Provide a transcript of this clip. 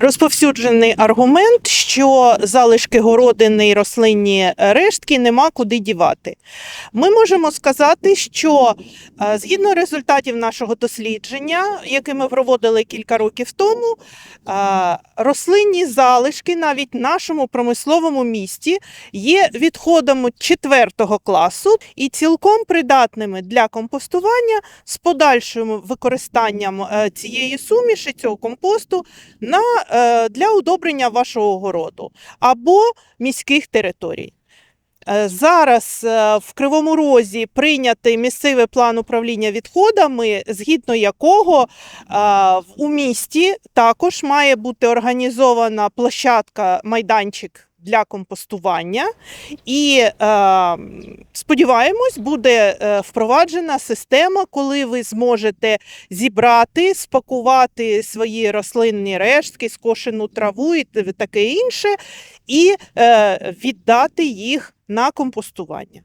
розповсюджений аргумент, що залишки городини і рослинні рештки нема куди дівати. Ми можемо сказати, що е, згідно результатів нашого дослідження, яке ми проводили кілька років тому, е, рослинні залишки навіть в нашому промисловому місті є відходами четвертого класу і цілком придатними для компостування з подальшим використанням е, цієї суміші, цього компосту на, для удобрення вашого городу або міських територій. Е, Зараз е, в Кривому Розі прийнятий місцевий план управління відходами, згідно якого е, у місті також має бути організована площадка майданчик для компостування, і е, сподіваємось, буде е, впроваджена система, коли ви зможете зібрати, спакувати свої рослинні рештки, скошену траву і таке інше, і е, віддати їх на компостування.